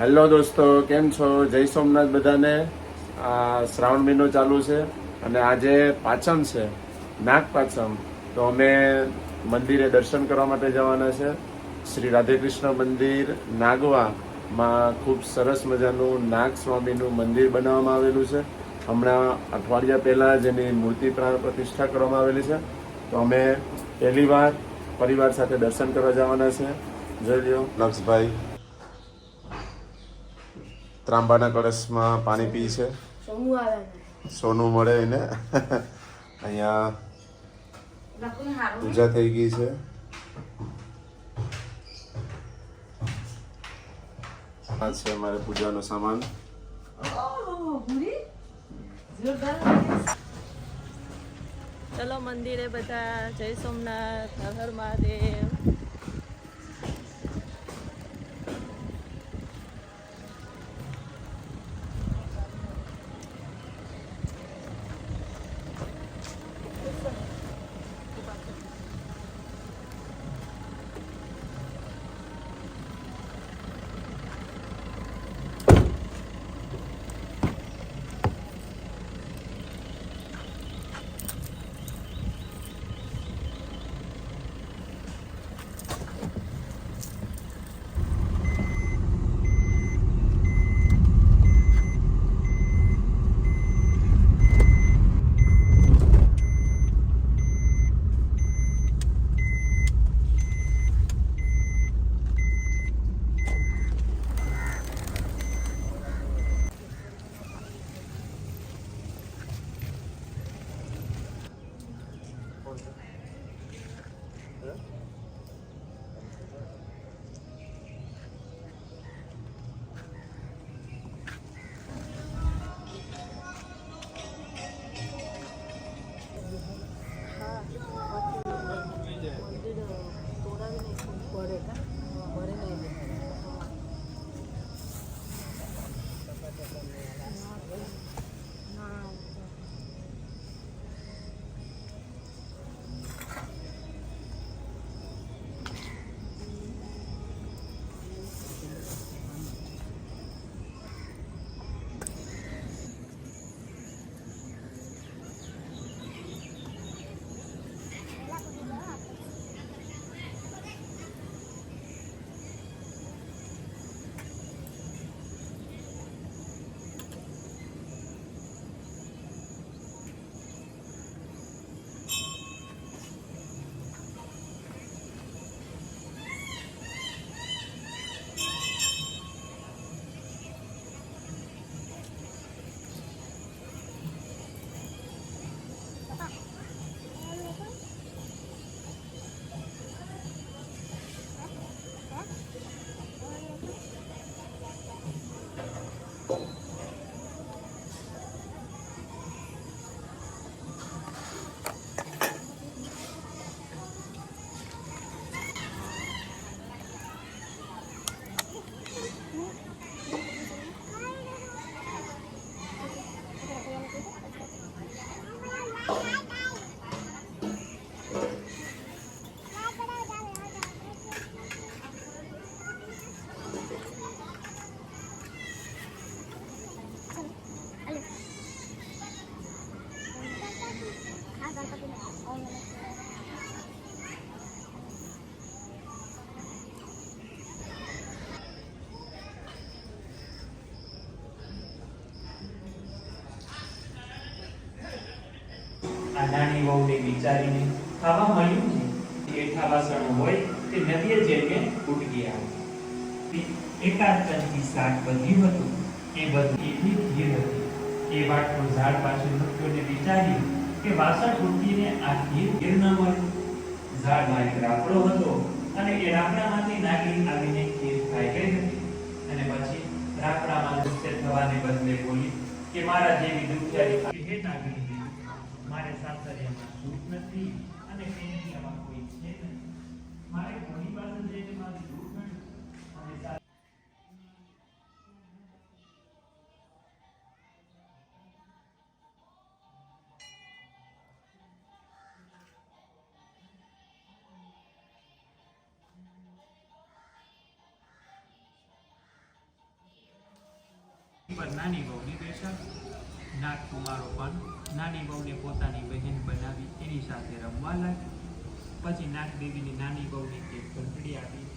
Hello દોસ્તો, કેમ છો? જય સોમનાથ બધાને. આ શ્રાવણ મહિનો ચાલુ છે અને આજે પાચમ છે, નાગ પાચમ. તો અમે મંદિરે દર્શન કરવા માટે જવાના છે. શ્રી રાધેકૃષ્ણ મંદિર નાગવામાં ખૂબ સરસ મજાનું નાગ સ્વામીનું મંદિર બનાવવામાં આવેલું છે. હમણાં અઠવાડિયા પહેલાં જ એની મૂર્તિ પ્રાણ પ્રતિષ્ઠા કરવામાં આવેલી છે. તો અમે પહેલી વાર પરિવાર સાથે દર્શન કરવા જવાના છે. જોઈ લ્યો. લક્ષભાઈ ત્રાંબાના કળશમાં પાણી પી છે. સોનું મળે એને. અહીંયા પૂજા થઈ ગઈ છે. આ છે અમારે પૂજાનો સામાન. ચલો મંદિરે બધા જય સોમનાથ હર મહાદેવ. Oh, નાની વહુને વિચારીને ખાવા મળ્યું છે. એઠા વાસણો હોય તે નદીએ જઈને ઉટકી આવે એકાદ ચમચી શાક વધ્યું હતું. એ બધી એટલી ખીર હતી એ વાટકો ઝાડ પાછું નક્યોને વિચાર્યું કે વાસણ ઉટકીને આ ખીર ખીર ન મળ્યું ઝાડમાં એક રાપડો હતો અને એ રાપડામાંથી નાગરી આવીને ખીર ખાઈ ગઈ હતી. અને પછી રાપડામાં ગુસ્સે થવાને બદલે બોલી કે મારા જેવી દુખિયારી હે નાગરી મારે સાસરિયામાં દુઃખ નથી અને પેન્ટિયામાં કોઈ છે નથી મારે કોની પાસે જઈને મારું દુઃખ અને પર નાની બહુની બેસા નાગકુમારો પણ નાની બહુને પોતાની બહેન બનાવી એની સાથે રમવા લાગી પછી નાગદેવીની નાની બહુને જે ઘંટડી આપી